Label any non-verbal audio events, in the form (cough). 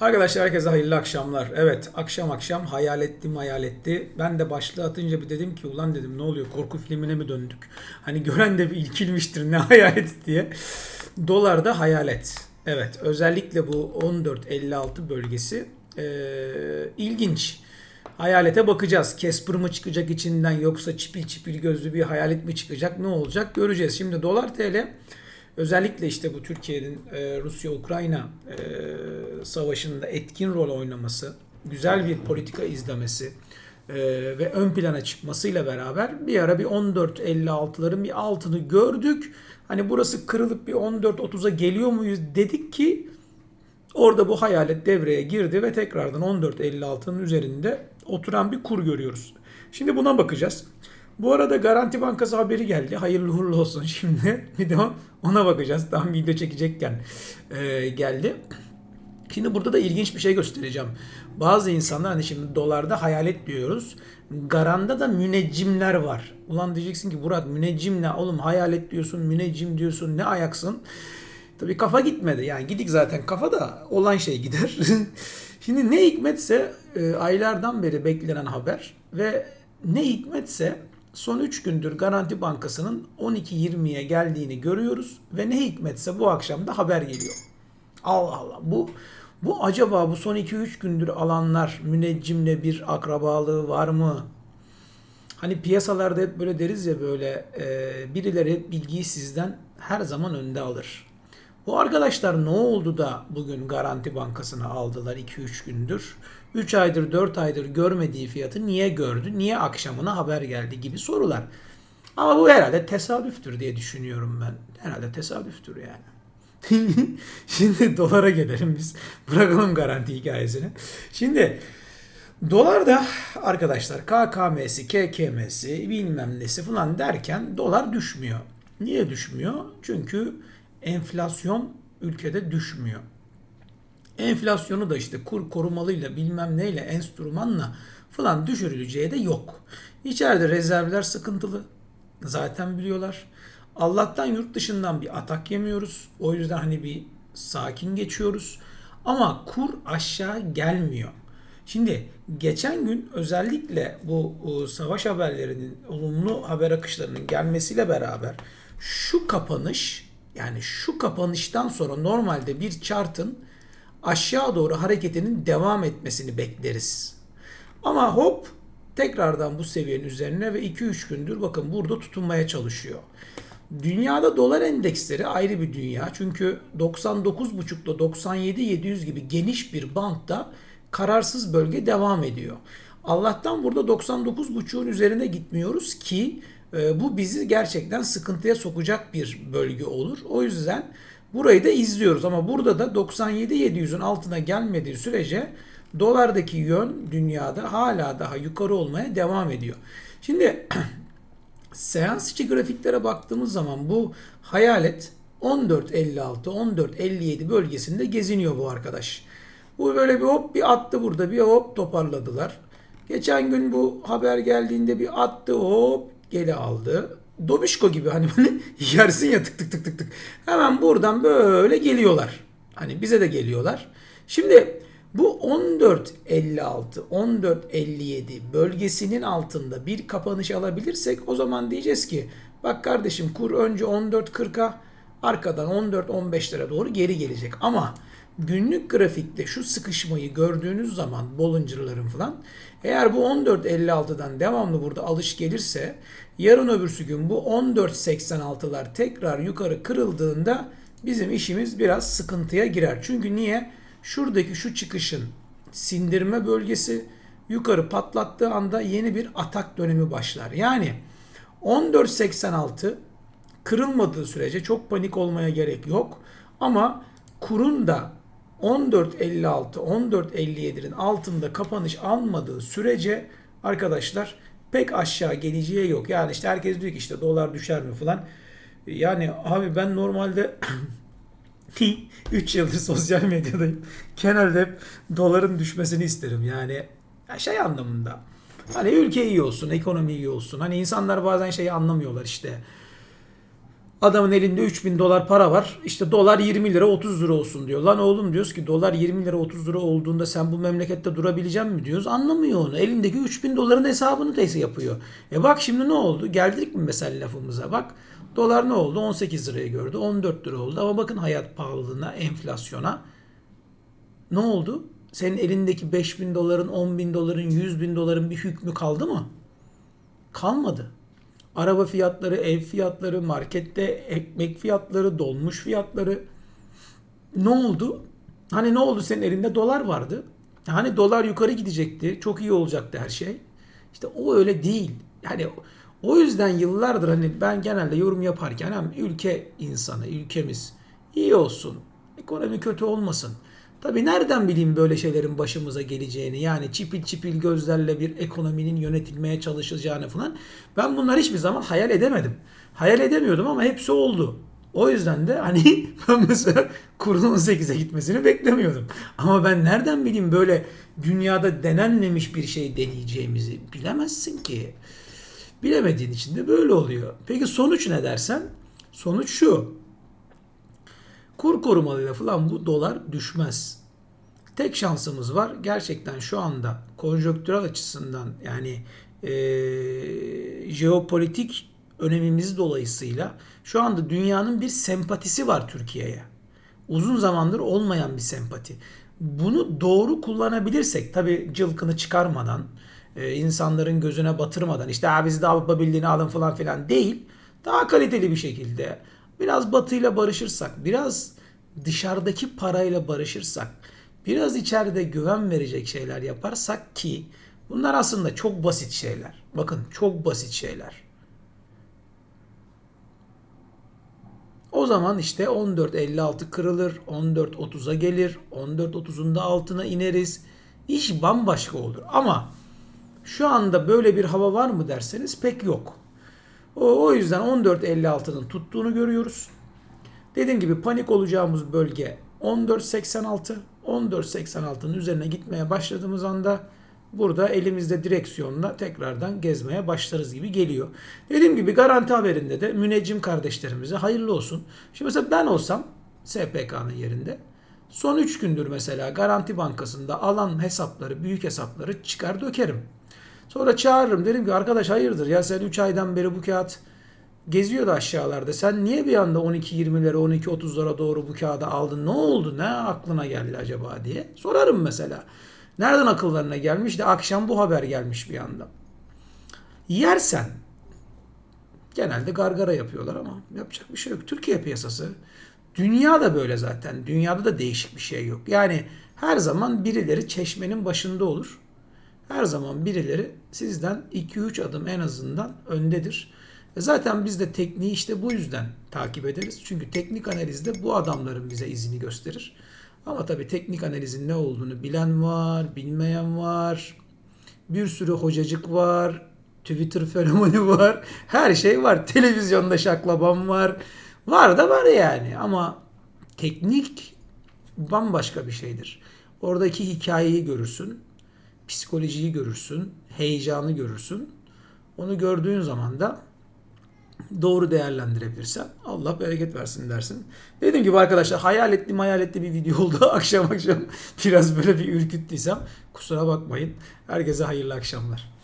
Arkadaşlar herkese hayırlı akşamlar. Evet akşam akşam hayal ettim hayal etti. Ben de başlığı atınca bir dedim ki ulan dedim ne oluyor korku filmine mi döndük? Hani gören de bir ilkilmiştir ne (laughs) hayalet diye. Dolarda hayalet. Evet özellikle bu 14.56 bölgesi ee, ilginç. Hayalete bakacağız. Casper mı çıkacak içinden yoksa çipil çipil gözlü bir hayalet mi çıkacak ne olacak göreceğiz. Şimdi dolar TL özellikle işte bu Türkiye'nin e, Rusya-Ukrayna e, savaşında etkin rol oynaması, güzel bir politika izlemesi e, ve ön plana çıkmasıyla beraber bir ara bir 14.56'ların bir altını gördük. Hani burası kırılıp bir 14.30'a geliyor muyuz dedik ki orada bu hayalet devreye girdi ve tekrardan 14.56'nın üzerinde oturan bir kur görüyoruz. Şimdi buna bakacağız. Bu arada Garanti Bankası haberi geldi. Hayırlı uğurlu olsun (laughs) şimdi. Bir de ona bakacağız. Tam video çekecekken e, geldi. Şimdi burada da ilginç bir şey göstereceğim. Bazı insanlar hani şimdi dolarda hayalet diyoruz. Garanda da müneccimler var. Ulan diyeceksin ki Burak müneccim ne? Oğlum hayalet diyorsun, müneccim diyorsun. Ne ayaksın? Tabii kafa gitmedi. Yani gidik zaten kafa da olan şey gider. (laughs) Şimdi ne hikmetse e, aylardan beri beklenen haber ve ne hikmetse son 3 gündür Garanti Bankası'nın 12.20'ye geldiğini görüyoruz ve ne hikmetse bu akşam da haber geliyor. Allah Allah bu bu acaba bu son 2-3 gündür alanlar müneccimle bir akrabalığı var mı? Hani piyasalarda hep böyle deriz ya böyle e, birileri bilgiyi sizden her zaman önde alır. Bu arkadaşlar ne oldu da bugün Garanti Bankası'na aldılar 2-3 gündür? 3 aydır 4 aydır görmediği fiyatı niye gördü? Niye akşamına haber geldi gibi sorular. Ama bu herhalde tesadüftür diye düşünüyorum ben. Herhalde tesadüftür yani. (laughs) Şimdi dolara gelelim biz. Bırakalım garanti hikayesini. Şimdi dolar da arkadaşlar KKM'si, KKM'si bilmem nesi falan derken dolar düşmüyor. Niye düşmüyor? Çünkü enflasyon ülkede düşmüyor. Enflasyonu da işte kur korumalıyla bilmem neyle enstrümanla falan düşürüleceği de yok. İçeride rezervler sıkıntılı. Zaten biliyorlar. Allah'tan yurt dışından bir atak yemiyoruz. O yüzden hani bir sakin geçiyoruz. Ama kur aşağı gelmiyor. Şimdi geçen gün özellikle bu savaş haberlerinin olumlu haber akışlarının gelmesiyle beraber şu kapanış yani şu kapanıştan sonra normalde bir chartın aşağı doğru hareketinin devam etmesini bekleriz. Ama hop tekrardan bu seviyenin üzerine ve 2-3 gündür bakın burada tutunmaya çalışıyor. Dünyada dolar endeksleri ayrı bir dünya. Çünkü 99.5 ile 97 700 gibi geniş bir bantta kararsız bölge devam ediyor. Allah'tan burada 99.5'un üzerine gitmiyoruz ki e, bu bizi gerçekten sıkıntıya sokacak bir bölge olur. O yüzden burayı da izliyoruz ama burada da 97-700'ün altına gelmediği sürece dolardaki yön dünyada hala daha yukarı olmaya devam ediyor. Şimdi (clears throat) seans içi grafiklere baktığımız zaman bu hayalet 14.56-14.57 bölgesinde geziniyor bu arkadaş. Bu böyle bir hop bir attı burada bir hop toparladılar. Geçen gün bu haber geldiğinde bir attı hop geri aldı. Dobişko gibi hani (laughs) yersin ya tık tık tık tık tık. Hemen buradan böyle geliyorlar. Hani bize de geliyorlar. Şimdi bu 14.56, 14.57 bölgesinin altında bir kapanış alabilirsek o zaman diyeceğiz ki bak kardeşim kur önce 14.40'a arkadan 14-15'lere doğru geri gelecek. Ama günlük grafikte şu sıkışmayı gördüğünüz zaman Bollinger'ların falan eğer bu 14.56'dan devamlı burada alış gelirse yarın öbürsü gün bu 14.86'lar tekrar yukarı kırıldığında bizim işimiz biraz sıkıntıya girer. Çünkü niye? Şuradaki şu çıkışın sindirme bölgesi yukarı patlattığı anda yeni bir atak dönemi başlar. Yani 14.86 kırılmadığı sürece çok panik olmaya gerek yok. Ama kurun da 14.56, 14.57'nin altında kapanış almadığı sürece arkadaşlar pek aşağı geleceği yok. Yani işte herkes diyor ki işte dolar düşer mi falan. Yani abi ben normalde (clears throat) 3 yıldır sosyal medyadayım. Genelde hep doların düşmesini isterim. Yani şey anlamında. Hani ülke iyi olsun, ekonomi iyi olsun. Hani insanlar bazen şeyi anlamıyorlar işte. Adamın elinde 3000 dolar para var. İşte dolar 20 lira 30 lira olsun diyor. Lan oğlum diyoruz ki dolar 20 lira 30 lira olduğunda sen bu memlekette durabilecek mi diyoruz. Anlamıyor onu. Elindeki 3000 doların hesabını teyze yapıyor. E bak şimdi ne oldu? Geldik mi mesela lafımıza? Bak dolar ne oldu? 18 liraya gördü. 14 lira oldu. Ama bakın hayat pahalılığına, enflasyona. Ne oldu? Senin elindeki 5000 doların, 10 bin doların, 100 bin doların bir hükmü kaldı mı? Kalmadı. Araba fiyatları, ev fiyatları, markette ekmek fiyatları, dolmuş fiyatları. Ne oldu? Hani ne oldu senin elinde dolar vardı. Hani dolar yukarı gidecekti. Çok iyi olacaktı her şey. İşte o öyle değil. Yani o yüzden yıllardır hani ben genelde yorum yaparken hem ülke insanı, ülkemiz iyi olsun. Ekonomi kötü olmasın. Tabii nereden bileyim böyle şeylerin başımıza geleceğini yani çipil çipil gözlerle bir ekonominin yönetilmeye çalışacağını falan. Ben bunları hiçbir zaman hayal edemedim. Hayal edemiyordum ama hepsi oldu. O yüzden de hani (laughs) ben mesela kurun 18'e gitmesini beklemiyordum. Ama ben nereden bileyim böyle dünyada denenmemiş bir şey deneyeceğimizi bilemezsin ki. Bilemediğin için de böyle oluyor. Peki sonuç ne dersen? Sonuç şu. Kur korumalıyla falan bu dolar düşmez. Tek şansımız var. Gerçekten şu anda konjonktürel açısından yani e, jeopolitik önemimiz dolayısıyla şu anda dünyanın bir sempatisi var Türkiye'ye. Uzun zamandır olmayan bir sempati. Bunu doğru kullanabilirsek tabi cılkını çıkarmadan, e, insanların gözüne batırmadan işte biz de Avrupa Birliği'ni alın falan filan değil. Daha kaliteli bir şekilde biraz batıyla barışırsak, biraz dışarıdaki parayla barışırsak, biraz içeride güven verecek şeyler yaparsak ki bunlar aslında çok basit şeyler. Bakın çok basit şeyler. O zaman işte 14.56 kırılır, 14.30'a gelir, 14.30'un da altına ineriz. İş bambaşka olur. Ama şu anda böyle bir hava var mı derseniz pek yok. O, o yüzden 14.56'nın tuttuğunu görüyoruz. Dediğim gibi panik olacağımız bölge 14.86. 14.86'nın üzerine gitmeye başladığımız anda burada elimizde direksiyonla tekrardan gezmeye başlarız gibi geliyor. Dediğim gibi garanti haberinde de müneccim kardeşlerimize hayırlı olsun. Şimdi mesela ben olsam SPK'nın yerinde son 3 gündür mesela Garanti Bankası'nda alan hesapları, büyük hesapları çıkar dökerim. Sonra çağırırım derim ki arkadaş hayırdır ya sen 3 aydan beri bu kağıt geziyordu aşağılarda. Sen niye bir anda 12-20'lere 12-30'lara doğru bu kağıdı aldın? Ne oldu? Ne aklına geldi acaba diye sorarım mesela. Nereden akıllarına gelmiş de akşam bu haber gelmiş bir anda. Yersen genelde gargara yapıyorlar ama yapacak bir şey yok. Türkiye piyasası dünya da böyle zaten. Dünyada da değişik bir şey yok. Yani her zaman birileri çeşmenin başında olur. Her zaman birileri sizden 2-3 adım en azından öndedir. E zaten biz de tekniği işte bu yüzden takip ederiz. Çünkü teknik analizde bu adamların bize izini gösterir. Ama tabii teknik analizin ne olduğunu bilen var, bilmeyen var. Bir sürü hocacık var. Twitter fenomeni var. Her şey var. Televizyonda şaklaban var. Var da var yani. Ama teknik bambaşka bir şeydir. Oradaki hikayeyi görürsün. Psikolojiyi görürsün. Heyecanı görürsün. Onu gördüğün zaman da doğru değerlendirebilirsen Allah bereket versin dersin. Dediğim gibi arkadaşlar hayal ettiğim hayal ettiğim bir video oldu. (laughs) akşam akşam biraz böyle bir ürküttüysem kusura bakmayın. Herkese hayırlı akşamlar.